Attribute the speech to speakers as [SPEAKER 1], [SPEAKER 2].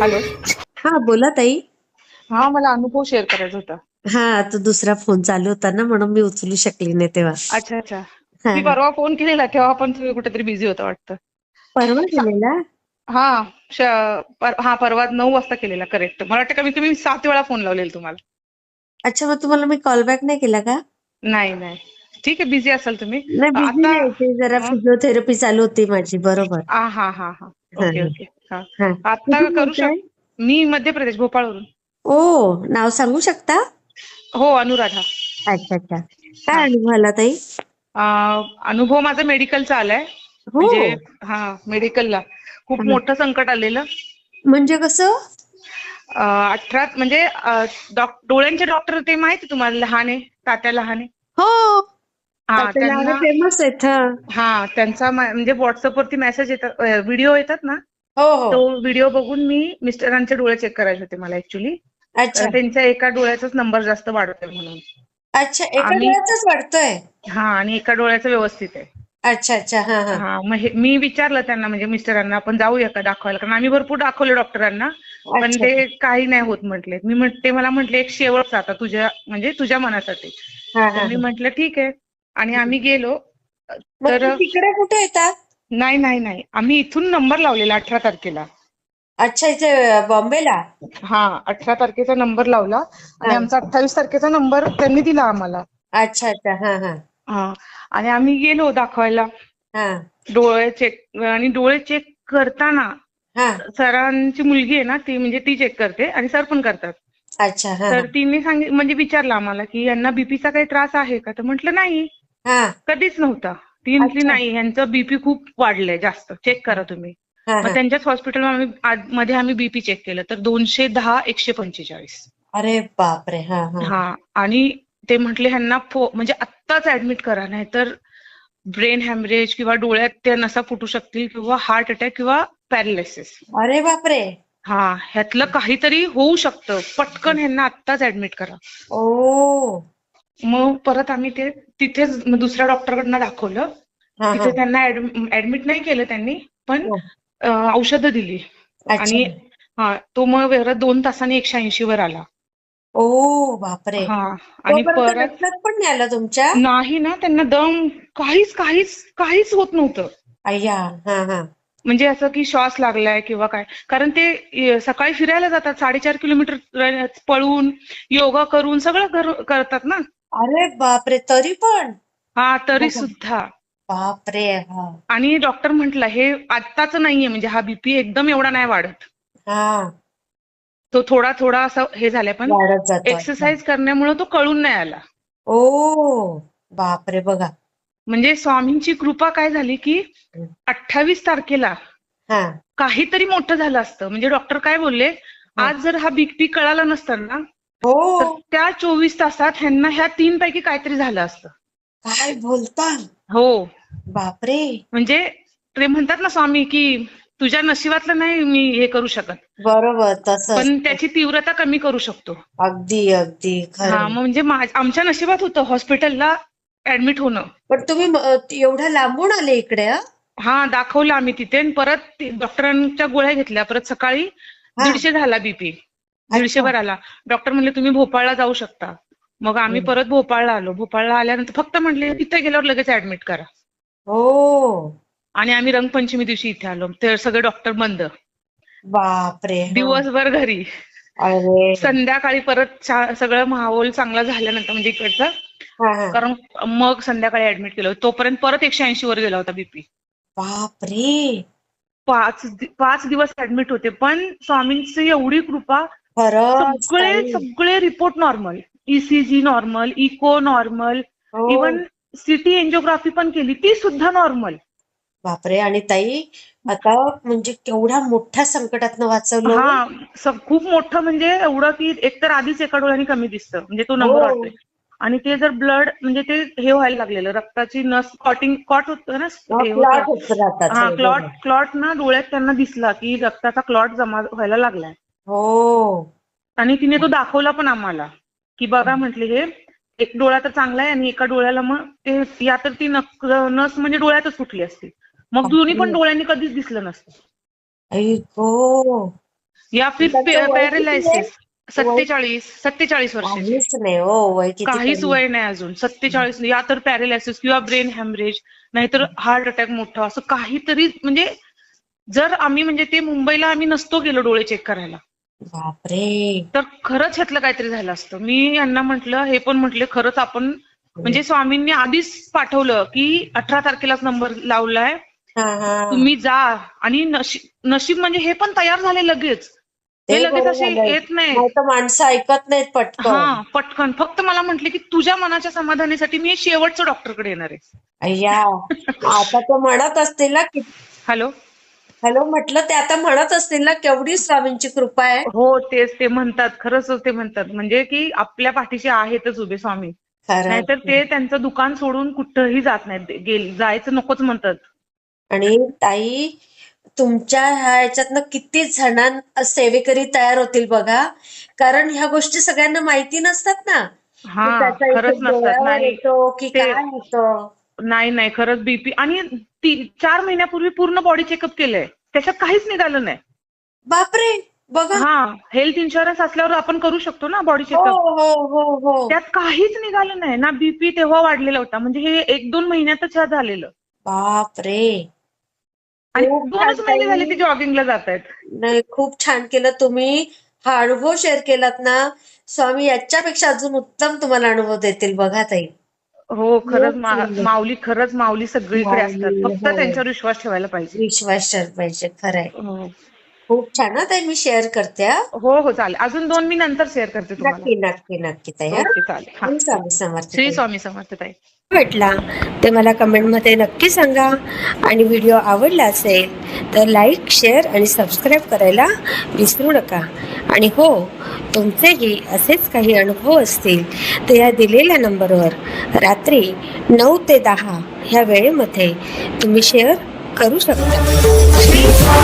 [SPEAKER 1] Hello.
[SPEAKER 2] हा बोला ताई.
[SPEAKER 1] हा मला अनुभव शेअर करायचा होता.
[SPEAKER 2] हा तो दुसरा फोन चालू होता ना म्हणून मी उचलू शकली नाही तेव्हा.
[SPEAKER 1] अच्छा अच्छा.
[SPEAKER 2] हा,
[SPEAKER 1] मी. परवा फोन केलेला तेव्हा पण तुम्ही कुठेतरी बिझी होता वाटतं.
[SPEAKER 2] परवा केलेला?
[SPEAKER 1] हा श- पर- हा परवा नऊ वाजता केलेला करेक्ट मला वाटतं कमीत कमी सात वेळा फोन लावलेला तुम्हाला.
[SPEAKER 2] अच्छा मग तुम्हाला मी कॉल बॅक नाही केला का?
[SPEAKER 1] नाही नाही. ठीक आहे बिझी असाल तुम्ही.
[SPEAKER 2] नाही बिझी
[SPEAKER 1] आता
[SPEAKER 2] नाही ते जरा
[SPEAKER 1] हा?
[SPEAKER 2] फिजिओथेरपी चालू होती माझी बरोबर.
[SPEAKER 1] हा हा हा. हा. ओके
[SPEAKER 2] हा.
[SPEAKER 1] ओके. आता करू? शक मी मध्य प्रदेश भोपाळवरून.
[SPEAKER 2] ओ नाव सांगू शकता?
[SPEAKER 1] हो अनुराधा.
[SPEAKER 2] अच्छा अच्छा. काय. अनुभव आला ताई?
[SPEAKER 1] अनुभव माझा मेडिकलचा आलाय.
[SPEAKER 2] हो.
[SPEAKER 1] म्हणजे हा मेडिकलला. खूप. मोठं संकट आलेलं.
[SPEAKER 2] म्हणजे कसं?
[SPEAKER 1] अठरा म्हणजे डोळ्यांचे डॉक्टर ते माहिती तुम्हाला लहाने तात्या लहाने
[SPEAKER 2] हो.
[SPEAKER 1] हा
[SPEAKER 2] फेमस आहेत हा.
[SPEAKER 1] त्यांचा म्हणजे व्हॉट्सअपवरती मेसेज येतात व्हिडिओ येतात ना
[SPEAKER 2] हो हो.
[SPEAKER 1] तो व्हिडिओ बघून मी मिस्टरांचे डोळे चेक करायचे होते मला ऍक्च्युली
[SPEAKER 2] अच्छा.
[SPEAKER 1] त्यांच्या एका डोळ्याचाच नंबर जास्त वाढतोय म्हणून.
[SPEAKER 2] अच्छा एका
[SPEAKER 1] आम्ही-
[SPEAKER 2] डोळ्यातच वाटतोय
[SPEAKER 1] हा आणि एका डोळ्याचं व्यवस्थित आहे.
[SPEAKER 2] अच्छा अच्छा. हा हा.
[SPEAKER 1] हा मग हे- मी विचारलं त्यांना म्हणजे मिस्टरांना आपण जाऊया का दाखवायला? कारण आम्ही भरपूर दाखवले डॉक्टरांना पण
[SPEAKER 2] अच्छा.
[SPEAKER 1] ते काही नाही होत म्हटले मी म्हण ते मला म्हटले एक शेवटचा आता तुझ्या म्हणजे तुझ्या मनासाठी.
[SPEAKER 2] हा हा
[SPEAKER 1] तर मी
[SPEAKER 2] हा.
[SPEAKER 1] म्हटलं ठीक आहे. आणि आम्ही गेलो.
[SPEAKER 2] मग
[SPEAKER 1] तर
[SPEAKER 2] तिकडे कुठे येतात
[SPEAKER 1] नाही नाही नाही. आम्ही इथून नंबर लावलेला अठरा तारखेला.
[SPEAKER 2] अच्छा इथे बॉम्बेला?
[SPEAKER 1] हा अठरा तारखेचा नंबर लावला. आणि. आमचा अठ्ठावीस तारखेचा नंबर त्यांनी दिला आम्हाला.
[SPEAKER 2] अच्छा अच्छा. हा हा.
[SPEAKER 1] हा. आणि आम्ही गेलो दाखवायला.
[SPEAKER 2] हा.
[SPEAKER 1] डोळे चेक आणि डोळे चेक करताना
[SPEAKER 2] हा.
[SPEAKER 1] सरांची मुलगी आहे ना ती म्हणजे ती चेक करते आणि सर पण करतात.
[SPEAKER 2] अच्छा हा
[SPEAKER 1] तर तिने सांगित म्हणजे विचारलं आम्हाला की यांना बीपीचा काही त्रास आहे का? तर म्हटलं नाही.
[SPEAKER 2] हा.
[SPEAKER 1] कधीच नव्हता. ती म्हटली
[SPEAKER 2] अच्छा.
[SPEAKER 1] नाही यांचं बीपी खूप वाढलंय जास्त. चेक करा तुम्ही. मग त्यांच्याच आज- मध्ये आम्ही बीपी चेक केलं. तर दोनशे दहा एकशे पंचेचाळीस.
[SPEAKER 2] अरे बापरे हा हा.
[SPEAKER 1] हा आणि ते म्हटले ह्यांना फो म्हणजे आत्ताच ऍडमिट करा नाही तर ब्रेन हॅमरेज किंवा डोळ्यात त्या नसा फुटू शकतील किंवा हार्ट अटॅक किंवा पॅरालिसिस
[SPEAKER 2] अरे बापरे.
[SPEAKER 1] हा ह्यातलं काहीतरी होऊ शकतं. पटकन ह्यांना आत्ताच ऍडमिट करा.
[SPEAKER 2] ओ.
[SPEAKER 1] मग परत आम्ही ते तिथेच दुसऱ्या डॉक्टरकडनं दाखवलं. तिथे त्यांना ऍडमिट नाही केलं त्यांनी पण
[SPEAKER 2] हो.
[SPEAKER 1] औषधं दिली. आणि हा तो मग परत दोन तासांनी एकशे ऐंशी वर आला.
[SPEAKER 2] ओ बापरे.
[SPEAKER 1] हा आणि परत
[SPEAKER 2] पण नाही आलं तुमच्या?
[SPEAKER 1] नाही ना त्यांना दम काहीच काहीच काहीच होत नव्हतं.
[SPEAKER 2] अय्या हा हा.
[SPEAKER 1] म्हणजे असं की श्वास लागलाय किंवा काय. कारण ते सकाळी फिरायला जातात साडेचार किलोमीटर पळून योगा करून सगळं कर- करतात ना.
[SPEAKER 2] अरे बापरे तरी पण.
[SPEAKER 1] हा तरी. सुद्धा.
[SPEAKER 2] बापरे हा.
[SPEAKER 1] आणि डॉक्टर म्हटलं हे आत्ताच नाहीये म्हणजे हा बीपी एकदम एवढा नाही वाढत.
[SPEAKER 2] हा.
[SPEAKER 1] तो थोडा थोडा असं हे झालाय पण
[SPEAKER 2] वाढत जातो
[SPEAKER 1] एक्सरसाइज करण्यामुळे तो कळून नाही आला.
[SPEAKER 2] ओ बापरे बघा.
[SPEAKER 1] म्हणजे स्वामींची कृपा काय झाली की अठ्ठावीस तारखेला
[SPEAKER 2] हा.
[SPEAKER 1] काहीतरी मोठं झालं असतं. म्हणजे डॉक्टर काय बोलले आज जर हा बीपी कळाला नसतं ना तर
[SPEAKER 2] हो
[SPEAKER 1] त्या चोवीस तासात ह्यांना ह्या तीन पैकी काहीतरी झालं असतं.
[SPEAKER 2] काय बोलता
[SPEAKER 1] हो.
[SPEAKER 2] बापरे.
[SPEAKER 1] म्हणजे ते म्हणतात ना स्वामी की तुझ्या नशिबातलं नाही मी हे करू शकत.
[SPEAKER 2] बरोबर तसं
[SPEAKER 1] पण त्याची तीव्रता कमी करू शकतो.
[SPEAKER 2] अगदी अगदी
[SPEAKER 1] हा
[SPEAKER 2] खरं
[SPEAKER 1] मग म्हणजे आमच्या नशिबात होतं हॉस्पिटलला ऍडमिट होणं.
[SPEAKER 2] पण तुम्ही म- एवढ्या लांबून आले इकडे हं?
[SPEAKER 1] हा दाखवलं आम्ही तिथे आणि परत ते डॉक्टरांच्या गोळ्या घेतल्या. परत सकाळी
[SPEAKER 2] हा.
[SPEAKER 1] दीडशे झाला बीपी दीडशे वर आला. डॉक्टर म्हणले तुम्ही भोपाळला जाऊ शकता. मग आम्ही. परत भोपाळला आलो. भोपाळला आल्यानंतर फक्त म्हटले तिथे गेल्यावर लगेच ऍडमिट करा.
[SPEAKER 2] हो.
[SPEAKER 1] आणि आम्ही रंगपंचमी दिवशी इथे आलो. ते सगळे डॉक्टर बंद.
[SPEAKER 2] बापरे. हा.
[SPEAKER 1] दिवसभर घरी. संध्याकाळी परत सगळं माहोल चांगला झाल्यानंतर म्हणजे इकडचं. कारण मग संध्याकाळी ऍडमिट केलं. तोपर्यंत परत एकशे ऐंशी वर गेला होता बीपी
[SPEAKER 2] बापरे.
[SPEAKER 1] पाच पाच दिवस ऍडमिट होते. पण स्वामींची एवढी कृपा सगळे. सगळे report normal ECG normal echo normal. Even CT angiography पण केली ती सुद्धा नॉर्मल
[SPEAKER 2] बापरे आणि ताई आता म्हणजे केवढ्या मोठ्या संकटातनं वाचवलं हो.
[SPEAKER 1] खूप मोठं म्हणजे एवढं की एकतर आधीच एका डोळ्याने कमी दिसतं म्हणजे तो नंबर
[SPEAKER 2] हो.
[SPEAKER 1] वाटतोय आणि ते जर ब्लड म्हणजे ते हे व्हायला लागलेलं रक्ताची नस क्लॉटिंग क्लॉट होतं ना
[SPEAKER 2] क्लॉट.
[SPEAKER 1] क्लॉट ना डोळ्यात त्यांना दिसला की रक्ताचा क्लॉट जमा व्हायला लागलाय
[SPEAKER 2] हो.
[SPEAKER 1] आणि तिने तो दाखवला पण आम्हाला की बघा म्हटले हे एक डोळा तर चांगला आहे आणि एका डोळ्याला मग ते या तर ती नक नस म्हणजे डोळ्यातच फुटली असती. मग दोन्ही पण डोळ्यांनी कधीच दिसलं नसतं.
[SPEAKER 2] आई गो.
[SPEAKER 1] या फिर
[SPEAKER 2] त्याचं वय किती
[SPEAKER 1] पॅरालायसिस सत्तेचाळीस सत्तेचाळीस वर्षाचे.
[SPEAKER 2] काहीच नाही हो वय किती
[SPEAKER 1] काहीच
[SPEAKER 2] कमी.
[SPEAKER 1] वय नाही अजून सत्तेचाळीस या तर पॅरालायसिस किंवा ब्रेन हॅमरेज नाहीतर हार्ट अटॅक मोठा असं काहीतरी म्हणजे जर आम्ही म्हणजे ते मुंबईला आम्ही नसतो गेलो डोळे चेक करायला
[SPEAKER 2] बापरे.
[SPEAKER 1] तर खरंच ह्यातलं काहीतरी झालं असतं. मी यांना म्हटलं हे पण म्हटले खरंच आपण म्हणजे स्वामींनी आधीच पाठवलं की अठरा तारखेलाच नंबर लावलाय. तुम्ही जा. आणि नशीब नशीब म्हणजे हे पण तयार झाले लगेच. हे लगेच असे. येत नाही.
[SPEAKER 2] तर माणसं ऐकत नाहीत पटकन.
[SPEAKER 1] हा पटकन. फक्त मला म्हटले की तुझ्या मनाच्या समाधानासाठी मी शेवटचं डॉक्टरकडे येणार आहे.
[SPEAKER 2] आता ते म्हणत असतील ना
[SPEAKER 1] हॅलो?
[SPEAKER 2] हॅलो म्हटलं ते आता म्हणत असतील ना केवढी स्वामींची कृपा आहे.
[SPEAKER 1] हो तेच ते म्हणतात खरंच ते म्हणतात. म्हणजे की आपल्या पाठीशी आहेतच उभे स्वामी.
[SPEAKER 2] खरं
[SPEAKER 1] नाहीतर ते त्यांचं दुकान सोडून कुठंही जात नाहीत. गेल जायचं नकोच म्हणतात.
[SPEAKER 2] आणि ताई तुमच्या ह्या ह्याच्यातनं किती जणां सेवेकरी तयार होतील बघा. कारण ह्या गोष्टी सगळ्यांना माहिती नसतात ना. की
[SPEAKER 1] हा
[SPEAKER 2] त्याचा
[SPEAKER 1] खरंच
[SPEAKER 2] इफेक्ट
[SPEAKER 1] नसतात.
[SPEAKER 2] डोळ्यावर
[SPEAKER 1] नाही
[SPEAKER 2] येतो की
[SPEAKER 1] ते-
[SPEAKER 2] काय होतं
[SPEAKER 1] नाही नाही खरंच बीपी आणि ती चार महिन्यापूर्वी पूर्ण बॉडी चेकअप केलंय. त्याच्यात काहीच निघालं नाही.
[SPEAKER 2] बापरे! बघा.
[SPEAKER 1] हा हेल्थ इन्शुरन्स असल्यावर आपण करू शकतो ना बॉडी
[SPEAKER 2] हो
[SPEAKER 1] चेकअप
[SPEAKER 2] हो हो हो.
[SPEAKER 1] त्यात काहीच निघालं नाही. ना बीपी तेव्हा वाढलेला होता. म्हणजे हे एक दोन महिन्यातच ह्या झालेलं.
[SPEAKER 2] बापरे.
[SPEAKER 1] आणि
[SPEAKER 2] खूप
[SPEAKER 1] दोनच
[SPEAKER 2] छान
[SPEAKER 1] महिने झाले
[SPEAKER 2] ताई.
[SPEAKER 1] ते जॉगिंगला जात आहेत.
[SPEAKER 2] नाही खूप छान केलं तुम्ही. हा अनुभव शेअर केलात ना. स्वामी याच्यापेक्षा अजून उत्तम तुम्हाला अनुभव देतील बघा ताई.
[SPEAKER 1] हो खरंच. माऊली खरंच माऊली सगळीकडे असतात फक्त
[SPEAKER 2] हो.
[SPEAKER 1] त्यांच्यावर विश्वास ठेवायला पाहिजे
[SPEAKER 2] विश्वास ठेवला पाहिजे खरंय
[SPEAKER 1] हो
[SPEAKER 2] खूप छान ताई मी शेअर करते हा.
[SPEAKER 1] हो हो चालेल. अजून दोन मी नंतर शेअर करते
[SPEAKER 2] नक्की नक्की नक्की ताई स्वामी समर्थ
[SPEAKER 1] श्री
[SPEAKER 2] ताई.
[SPEAKER 1] स्वामी समर्थ ताई.
[SPEAKER 2] भेटला. ते मला कमेंटमध्ये नक्की सांगा. आणि व्हिडिओ आवडला असेल तर लाईक शेअर आणि सबस्क्राईब करायला विसरू नका. आणि हो तुमचेही असेच काही अनुभव असतील तर या दिलेल्या नंबरवर रात्री नऊ ते दहा ह्या वेळेमध्ये तुम्ही शेअर करू शकता.